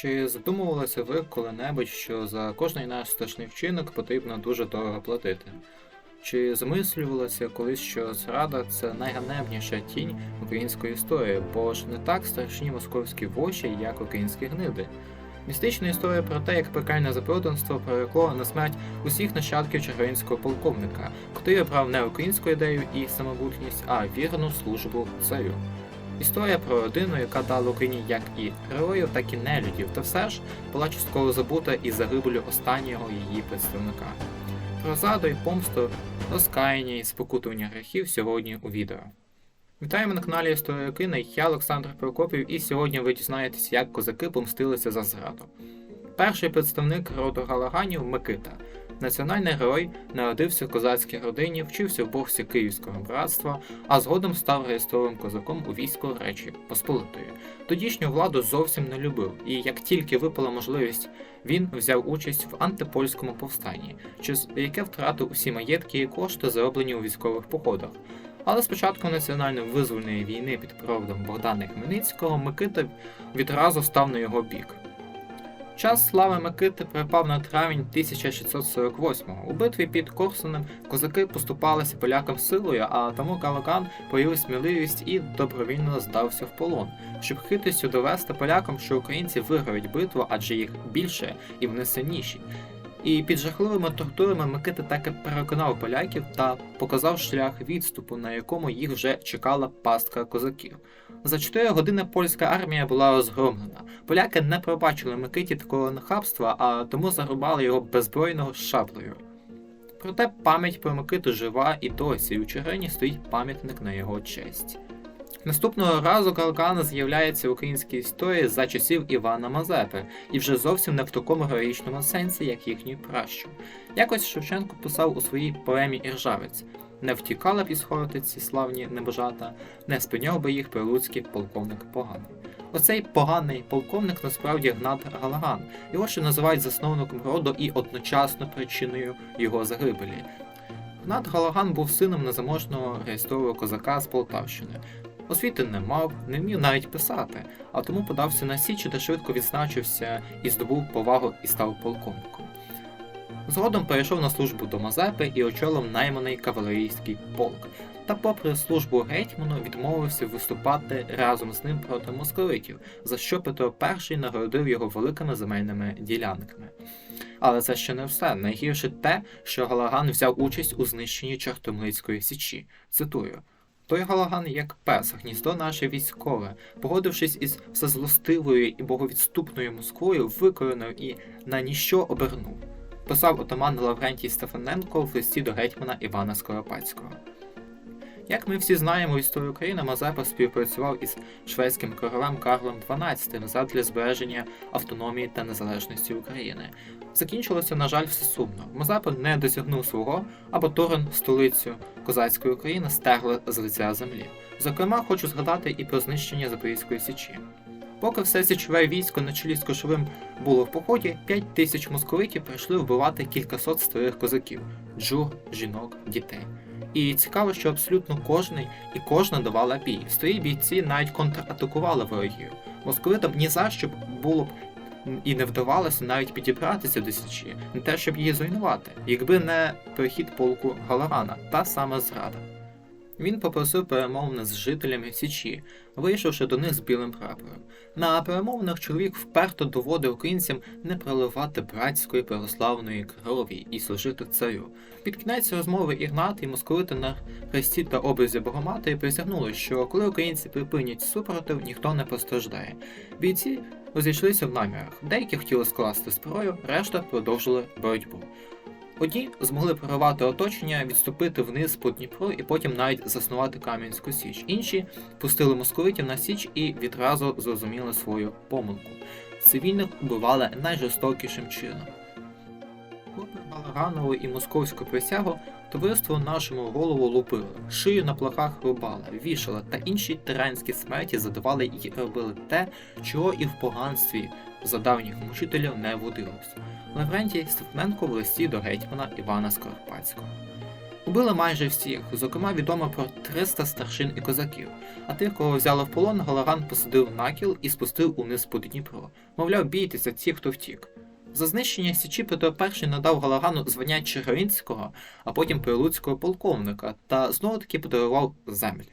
Чи задумувалися ви коли-небудь, що за кожний наш страшний вчинок потрібно дуже дорого платити? Чи замислювалося колись, що зрада це найганебніша тінь української історії, бо ж не так страшні московські воші, як українські гниди? Містична історія про те, як пекельне запроданство перекло на смерть усіх нащадків червонського полковника, котрий обрав не українську ідею і самобутність, а вірну службу царю. Історія про родину, яка дала Україні як і героїв, так і нелюдів, та все ж була частково забута із загибелю останнього її представника. Про зраду і помсту, розкаяння і спокутування гріхів сьогодні у відео. Вітаємо на каналі Історія Кина, я Олександр Прокопів, і сьогодні ви дізнаєтесь, як козаки помстилися за зраду. Перший представник роду Галаганів Микита. Національний герой народився в козацькій родині, вчився в боксі Київського братства, а згодом став реєстровим козаком у війську Речі Посполитої. Тодішню владу зовсім не любив, і як тільки випала можливість, він взяв участь в антипольському повстанні, через яке втратив усі маєтки і кошти, зароблені у військових походах. Але з початком національно-визвольної війни під проводом Богдана Хмельницького Микита відразу став на його бік. Час слави Микити припав на травень 1648-го. У битві під Корсунем козаки поступалися полякам силою, а тому Калаган проявив сміливість і добровільно здався в полон, щоб хитрістю довести полякам, що українці виграють битву, адже їх більше і вони сильніші. І під жахливими тортурами Микита таки переконав поляків та показав шлях відступу, на якому їх вже чекала пастка козаків. За 4 години польська армія була розгромлена. Поляки не пробачили Микиті такого нахабства, а тому зарубали його беззбройного шаблею. Проте пам'ять про Микиту жива і досі, і у Чигирині стоїть пам'ятник на його честь. Наступного разу Калкана з'являється в українській історії за часів Івана Мазепи, і вже зовсім не в такому героїчному сенсі, як їхній пращур. Якось Шевченко писав у своїй поемі Іржавець не втікали б із Хортиці славні небожата, не спиняв би їх прилуцький полковник поганий. Оцей поганий полковник насправді Гнат Галаган, його ще називають засновником роду і одночасно причиною його загибелі. Гнат Галаган був сином незаможного реєстрового козака з Полтавщини. Освіти не мав, не вмів навіть писати, а тому подався на січі, де швидко відзначився і здобув повагу і став полковником. Згодом перейшов на службу до Мазепи і очолив найманий кавалерійський полк. Та, попри службу гетьману, відмовився виступати разом з ним проти московитів, за що Петро І нагородив його великими земельними ділянками. Але це ще не все. Найгірше те, що Галаган взяв участь у знищенні Чартомлицької січі. Цитую. Той Галаган, як пес, гніздо наше військове, погодившись із всезлостивою і боговідступною Москвою, викоренив і на ніщо обернув писав отаман Лаврентій Стефаненко в листі до гетьмана Івана Скоропадського. Як ми всі знаємо, в історії України Мазепа співпрацював із шведським королем Карлом XII задля збереження автономії та незалежності України. Закінчилося, на жаль, все сумно. Мазепа не досягнув свого, а Батурин, столицю козацької України, стерли з лиця землі. Зокрема, хочу згадати і про знищення Запорізької січі. Поки все січове військо на чолі з Кошовим було в поході, 5 тисяч московитів прийшли вбивати кількасот старих козаків, джур, жінок, дітей. І цікаво, що абсолютно кожний і кожна давала бій. Старі бійці навіть контратакували ворогів. Московитам ні за що було б і не вдавалося навіть підібратися до Січі, не те, щоб її зруйнувати, якби не перехід полку Галарана, та саме зрада. Він попросив перемовини з жителями Січі, вийшовши до них з білим прапором. На перемовинах чоловік вперто доводив українцям не проливати братської православної крові і служити царю. Під кінець розмови Ігнат і московити на хресті та образі Богоматері присягнули, що коли українці припинять супротив, ніхто не постраждає. Бійці розійшлися в намірах. Деякі хотіли скласти зброю, решта продовжили боротьбу. Одні змогли прорвати оточення, відступити вниз по Дніпру і потім навіть заснувати Кам'янську Січ. Інші пустили московитів на Січ і відразу зрозуміли свою помилку. Цивільних убивали найжорстокішим чином. Попри Балаганову і московську присягу, товариство нашому голову лупили, шию на плахах рубали, вішали та інші тиранські смерті задавали і робили те, чого і в поганстві за давніх мучителів не водилось. Лаврентій Степненко в листі до гетьмана Івана Скоропадського. Убили майже всіх, зокрема відомо про 300 старшин і козаків, а тих, кого взяли в полон, Галаган посадив на кіл і спустив униз по Дніпро. Мовляв, бійтеся ті, хто втік. За знищення Січі Петро І надав Галагану звання Чигиринського, а потім прилуцького полковника та знову таки подарував землі.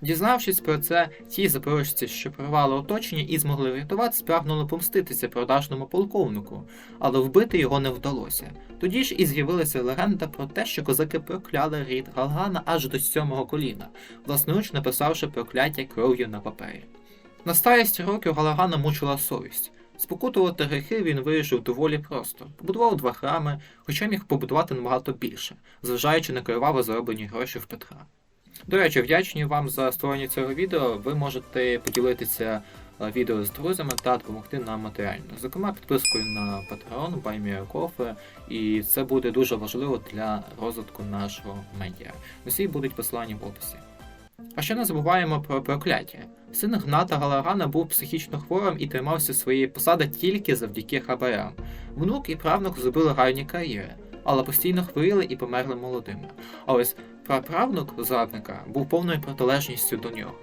Дізнавшись про це, ті запорожці, що прорвали оточення і змогли врятувати, спрагнули помститися продажному полковнику, але вбити його не вдалося. Тоді ж і з'явилася легенда про те, що козаки прокляли рід Галагана аж до сьомого коліна, власноруч написавши прокляття кров'ю на папері. На старість років Галагана мучила совість. Спокутувати грехи він вирішив доволі просто. Побудував два храми, хоча міг побудувати набагато більше, зважаючи на криваво зароблені гроші в Петра. До речі, вдячні вам за створення цього відео. Ви можете поділитися е, відео з друзями та допомогти нам матеріально. Зокрема, підпискою на Patreon, BuyMeACoffee, і це буде дуже важливо для розвитку нашого медіа. Усі будуть посилання в описі. А ще не забуваємо про прокляття. Син Гната Галагана був психічно хворим і тримався своєї посади тільки завдяки хабарям. Внук і правнук зробили гарні кар'єри, але постійно хворіли і померли молодими. А ось праправнук зрадника був повною протилежністю до нього.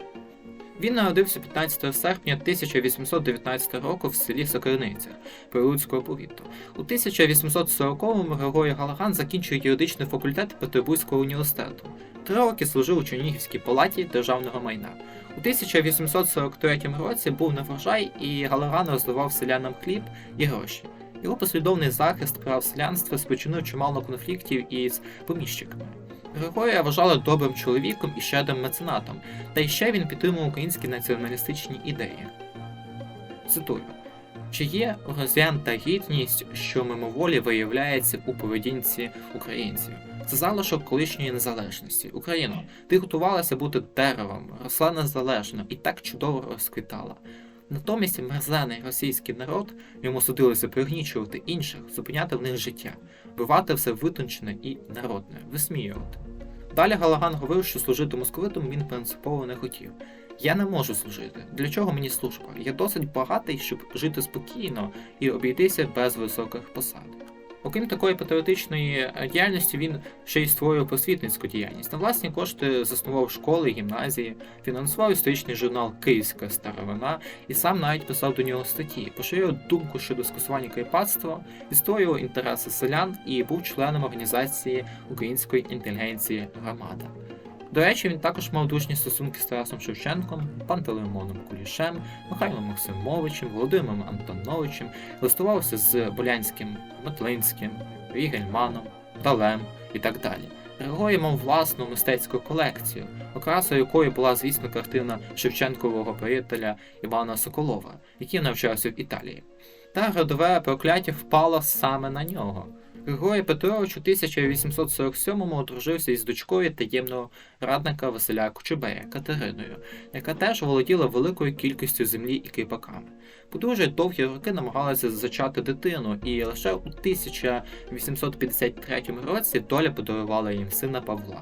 Він народився 15 серпня 1819 року в селі Сокирниця Прилуцького повіту. У 1840-му Григорій Галаган закінчує юридичний факультет Петербурзького університету. Три роки служив у Чернігівській палаті державного майна. У 1843 році був неврожай і Галаган роздавав селянам хліб і гроші. Його послідовний захист прав селянства спричинив чимало конфліктів із поміщиками. Григорія вважали добрим чоловіком і щедрим меценатом, та й ще він підтримував українські націоналістичні ідеї. Цитую. Чи є роз'ян та гідність, що мимоволі виявляється у поведінці українців? Це залишок колишньої незалежності. Україно, ти готувалася бути деревом, росла незалежно і так чудово розквітала. Натомість мерзений російський народ йому судилося пригнічувати інших, зупиняти в них життя, бивати все витончене і народне, висміювати. Далі Галаган говорив, що служити московитом він принципово не хотів. Я не можу служити. Для чого мені служба? Я досить багатий, щоб жити спокійно і обійтися без високих посад. Окрім такої патріотичної е, діяльності, він ще й створював просвітницьку діяльність. На власні кошти заснував школи, гімназії, фінансував історичний журнал Київська старовина і сам навіть писав до нього статті, поширював думку щодо скасування кріпацтва, відстоював інтереси селян і був членом організації української інтелігенції Громада. До речі, він також мав дружні стосунки з Тарасом Шевченком, Пантелеймоном Кулішем, Михайлом Максимовичем, Володимиром Антоновичем, листувався з Болянським, Метлинським, Вігельманом, Далем і так далі. Григорій мав власну мистецьку колекцію, окрасою якої була, звісно, картина Шевченкового приятеля Івана Соколова, який навчався в Італії. Та родове прокляття впало саме на нього. Григорій Петрович у 1847-му одружився із дочкою таємного радника Василя Кочубея Катериною, яка теж володіла великою кількістю землі і кріпаками. Подружжя довгі роки намагалися зачати дитину, і лише у 1853 році доля подарувала їм сина Павла.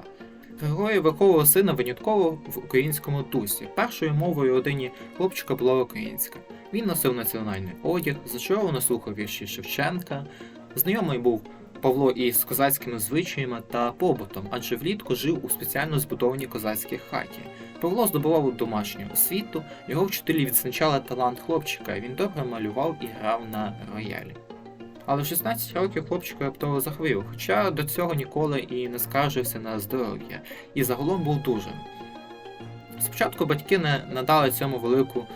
Григорій виховував сина винятково в українському дусі. Першою мовою родині хлопчика була українська. Він носив національний одяг, зачаровано слухав вірші Шевченка. Знайомий був Павло із козацькими звичаями та побутом, адже влітку жив у спеціально збудованій козацькій хаті. Павло здобував домашню освіту, його вчителі відзначали талант хлопчика, він добре малював і грав на роялі. Але в 16 років хлопчик раптово захворів, хоча до цього ніколи і не скаржився на здоров'я, і загалом був дуже. Спочатку батьки не надали цьому велику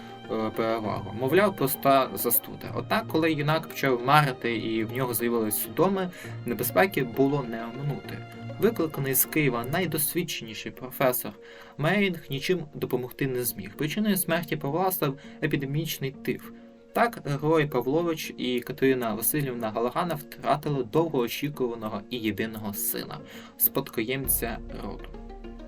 перевагу, мовляв, проста застуда. Однак, коли юнак почав марити і в нього з'явились судоми, небезпеки було не оминути. Викликаний з Києва найдосвідченіший професор Мейрінг нічим допомогти не зміг. Причиною смерті Павла став епідемічний тиф. Так, Герой Павлович і Катерина Васильівна Галагана втратили довгоочікуваного і єдиного сина, спадкоємця роду.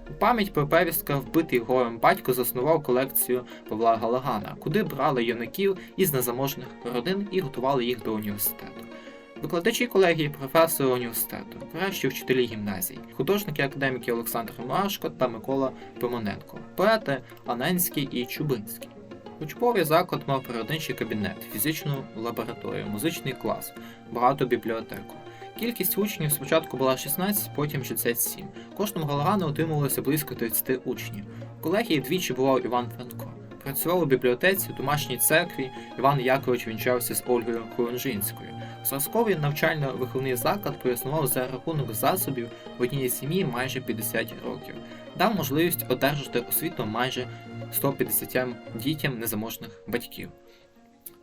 У пам'ять про первістка вбитий горем батько заснував колекцію Павла Галагана, куди брали юнаків із незаможних родин і готували їх до університету. Викладачі колегії професори університету, кращі вчителі гімназій, художники академіки Олександр Машко та Микола Пимоненко, поети Аненський і Чубинський. Учбовий заклад мав природничий кабінет, фізичну лабораторію, музичний клас, багато бібліотеку. Кількість учнів спочатку була 16, потім 67. В кожному Галагану отримувалося близько 30 учнів. В колегії двічі бував Іван Франко. Працював у бібліотеці, домашній церкві. Іван Якович вінчався з Ольгою Хорунжинською. Зразковий навчально-виховний заклад проіснував за рахунок засобів в одній сім'ї майже 50 років, дав можливість одержати освіту майже 150 дітям незаможних батьків.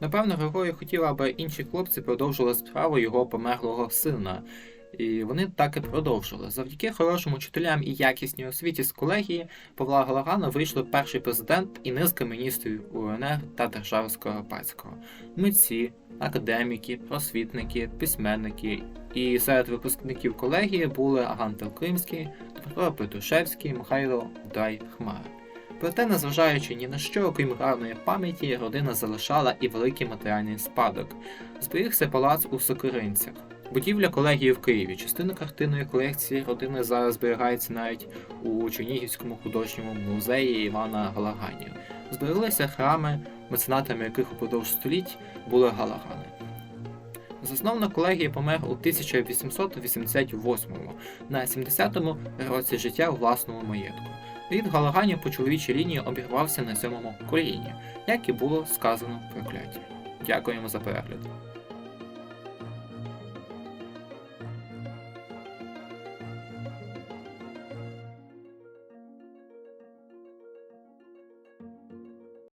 Напевно, Григорій хотів, аби інші хлопці продовжували справу його померлого сина. І вони так і продовжили. Завдяки хорошим учителям і якісній освіті з колегії Павла Галагана вийшли перший президент і низка міністрів УНР та держави Скоропадського, митці, академіки, просвітники, письменники. І серед випускників колегії були Агантел Кримський, Дмитро Петрушевський, Михайло Дай Хмара. Проте, незважаючи ні на що, окрім гарної пам'яті, родина залишала і великий матеріальний спадок. Зберігся палац у Сокиринцях. Будівля колегії в Києві. Частина картинної колекції родини зараз зберігається навіть у Чернігівському художньому музеї Івана Галаганів. Збереглися храми, меценатами яких упродовж століть були Галагани. Засновник колегії помер у 1888-му, на 70-му році життя у власному маєтку. Рід Галаганів по чоловічій лінії обірвався на сьомому коліні, як і було сказано в прокляті. Дякуємо за перегляд.